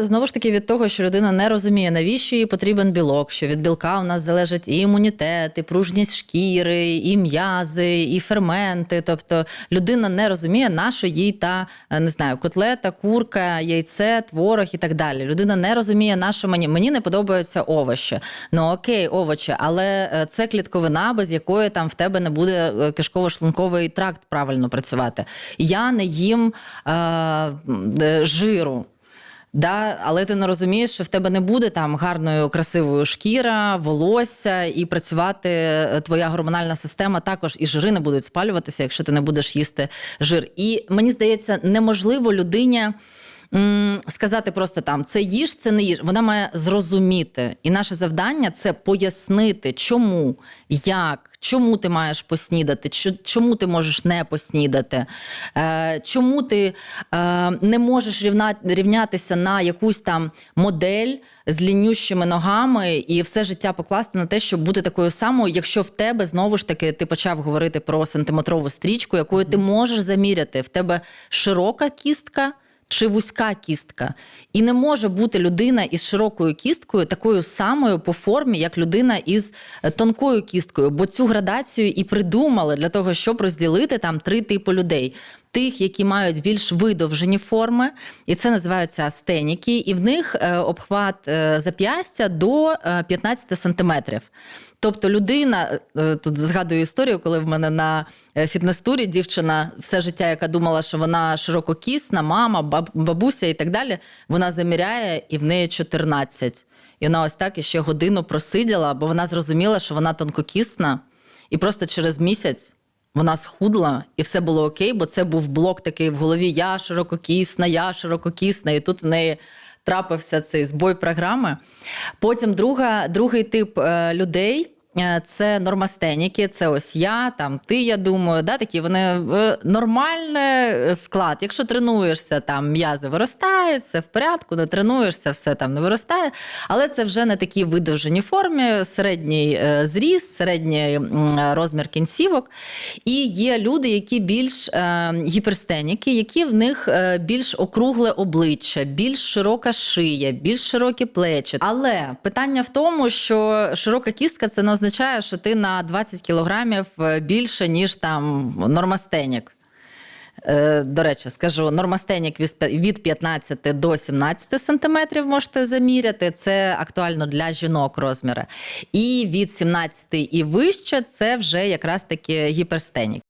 Знову ж таки, від того, що людина не розуміє, навіщо їй потрібен білок, що від білка у нас залежить і імунітет, і пружність шкіри, і м'язи, і ферменти. Тобто людина не розуміє, на що їй та е, не знаю, котлета, курка, яйце, творог і так далі. Людина не розуміє, на що мені мені не подобаються овочі. Ну окей, овочі, але е, це клітковина, без якої там в тебе не буде е, кишково-шлунковий тракт правильно працювати. Я не їм е, жиру. Да, але ти не розумієш, що в тебе не буде там гарною красивою шкіра, волосся, і працювати е, твоя гормональна система також і жири не будуть спалюватися, якщо ти не будеш їсти жир. І мені здається, неможливо людині. М, Сказати просто там це їж, це не їж. Вона має зрозуміти. І наше завдання це пояснити, чому, як, чому ти маєш поснідати, чому ти можеш не поснідати, е, чому ти е, не можеш рівна, рівнятися на якусь там модель з лінющими ногами і все життя покласти на те, щоб бути такою самою, якщо в тебе знову ж таки ти почав говорити про сантиметрову стрічку, якою ти можеш заміряти. В тебе широка кістка. Чи вузька кістка, і не може бути людина із широкою кісткою такою самою по формі, як людина із е, тонкою кісткою, бо цю градацію і придумали для того, щоб розділити там три типи людей: тих, які мають більш видовжені форми, і це називаються астеніки, і в них е, обхват е, зап'ястя до е, 15 сантиметрів. Тобто людина е, тут згадую історію, коли в мене на е, фітнес-турі дівчина все життя, яка думала, що вона ширококісна, мама, бабуся і так далі, вона заміряє і в неї 14. І вона ось так іще годину просиділа, бо вона зрозуміла, що вона тонкокісна, і просто через місяць. Вона схудла, і все було окей, бо це був блок такий в голові: я ширококісна, я ширококісна, і тут в неї трапився цей збой програми. Потім друга, другий тип е, людей. Е, Це нормастеніки, це ось я, там ти, я думаю, да, такі вони е, нормальний е, склад. Якщо тренуєшся, там м'язи виростають, все в порядку, не тренуєшся, все там не виростає. Але це вже не такі видовжені формі, середній зріст, середній розмір кінцівок. І є люди, які більш гіперстеніки, які в них більш округле обличчя, більш широка шия, більш широкі плечі. Але питання в тому, що широка кістка це не означає, що ти на 20 кілограмів е, більше, ніж там нормастенік. Е, До речі, скажу, нормастенік від 15 до 17 сантиметрів можете заміряти. Це актуально для жінок розміри. І від 17 і вище це вже якраз таки гіперстенік.